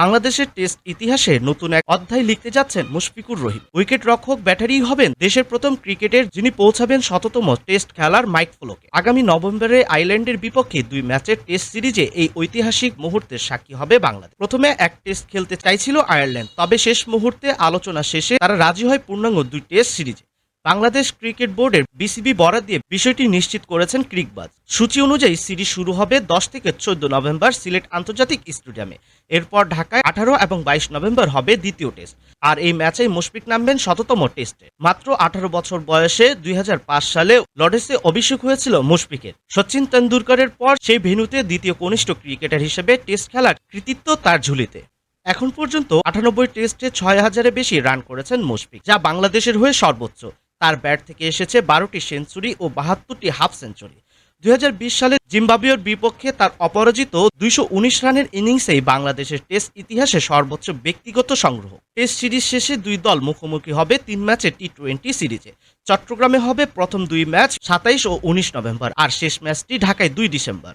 বাংলাদেশের টেস্ট ইতিহাসে নতুন এক অধ্যায় লিখতে যাচ্ছেন মুশফিকুর রহিম। উইকেট রক্ষক ব্যাটারি হবেন দেশের প্রথম ক্রিকেটের যিনি পৌঁছাবেন শততম টেস্ট খেলার মাইক ফ্লোকে। আগামী নভেম্বরে আইল্যান্ডের বিপক্ষে দুই ম্যাচের টেস্ট সিরিজে এই ঐতিহাসিক মুহূর্তের সাক্ষী হবে বাংলাদেশ। প্রথমে এক টেস্ট খেলতে চাইছিল আয়ারল্যান্ড, তবে শেষ মুহূর্তে আলোচনা শেষে তারা রাজি হয় পূর্ণাঙ্গ দুই টেস্ট সিরিজে। বাংলাদেশ ক্রিকেট বোর্ডের বিসিবি বরাদ দিয়ে বিষয়টি নিশ্চিত করেছেন ক্রিকবাজ। সূচি অনুযায়ী সিরিজ শুরু হবে দশ থেকে চোদ্দ নভেম্বর সিলেট আন্তর্জাতিক স্টেডিয়ামে। এরপর ঢাকায় আঠারো এবং বাইশ নভেম্বর হবে দ্বিতীয় টেস্ট। আর এই ম্যাচে মুশফিক নামবেন শততম টেস্টে। মাত্র আঠারো বছর বয়সে দুই সালে লর্ডসে অভিষেক হয়েছিল মুশফিকের। সচিন তেন্ডুলকরের পর সেই ভেন্যুতে দ্বিতীয় কনিষ্ঠ ক্রিকেটার হিসেবে টেস্ট খেলার কৃতিত্ব তার ঝুলিতে। এখন পর্যন্ত আটানব্বই টেস্টে ছয় হাজারের বেশি রান করেছেন মুশফিক, যা বাংলাদেশের হয়ে সর্বোচ্চ। তার ব্যাট থেকে এসেছে বারোটি সেঞ্চুরি ও বাহাত্তরটি হাফ সেঞ্চুরি। দুই সালে জিম্বাবুয়ের বিপক্ষে তার অপরাজিত দুইশো উনিশ রানের ইনিংসেই বাংলাদেশের টেস্ট ইতিহাসে সর্বোচ্চ ব্যক্তিগত সংগ্রহ। টেস্ট সিরিজ শেষে দুই দল মুখোমুখি হবে তিন ম্যাচে টি টোয়েন্টি সিরিজে। চট্টগ্রামে হবে প্রথম দুই ম্যাচ সাতাইশ ও উনিশ নভেম্বর আর শেষ ম্যাচটি ঢাকায় দুই ডিসেম্বর।